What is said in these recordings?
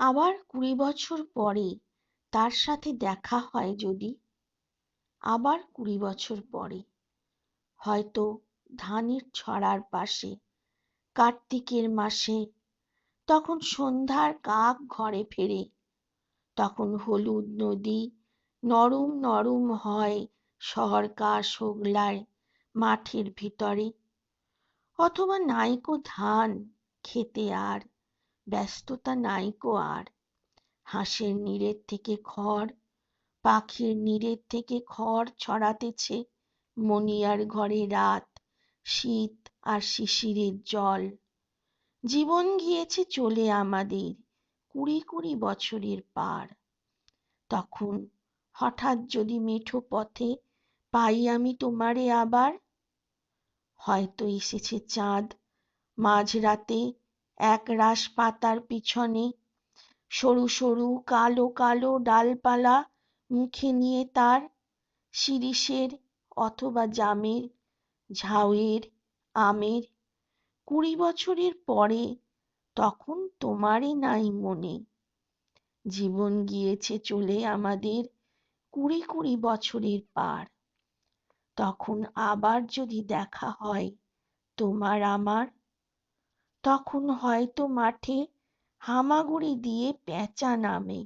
আবার কুড়ি বছর পরে তার সাথে দেখা হয় যদি। আবার কুড়ি বছর পরে। হয়তো ধানের ছড়ার পাশে কার্তিকের মাসে তখন সন্ধ্যার কাক ঘরে ফেরে। তখন হলুদ নদী নরম নরম হয় সরকা শোগলায় মাঠের ভিতরে। অথবা নাইকো ধান খেতে আর ব্যস্ততা নাইকো আর। হাঁসের নীড়ের থেকে খড়, পাখির নীড়ের থেকে খড় ছড়াতেছে মনিয়ার ঘরে রাত, শীত আর শিশিরের জল। জীবন গিয়েছে চলে আমাদের কুড়ি কুড়ি বছরের পার। তখন হঠাৎ যদি মেঠো পথে পাই আমি তোমারে আবার? হয়তো এসেছে চাঁদ মাঝরাতে এক রাশ পাতার পিছনে। সরু সরু কালো কালো ডালপালা মুখে নিয়ে তার শিরিষের অথবা জামের, ঝাউয়ের, আমের। কুড়ি বছরের পরে তখন তোমারই নাই মনে। জীবন গিয়েছে চলে আমাদের কুড়ি কুড়ি বছরের পার। তখন আবার যদি দেখা হয় তোমার আমার তখন হয়তো মাঠে হামাগুড়ি দিয়ে পেঁচা নামে।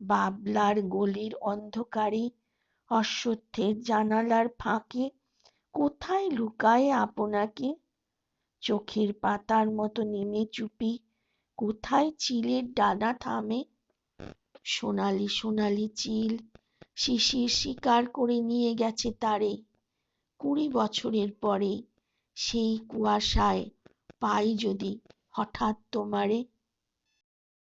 বাবলার গলির অন্ধকারে অশ্বত্থের জানালার ফাঁকে কোথায় লুকায় আপনাকে? চোখের পাতার মতো নেমে চুপি কোথায় চিলের ডানা থামে? সোনালি সোনালি চিল শিশির শিকার করে নিয়ে গেছে তারে। কুড়ি বছরের পরে সেই কুয়াশায় পাই যদি হঠাৎ তোমারে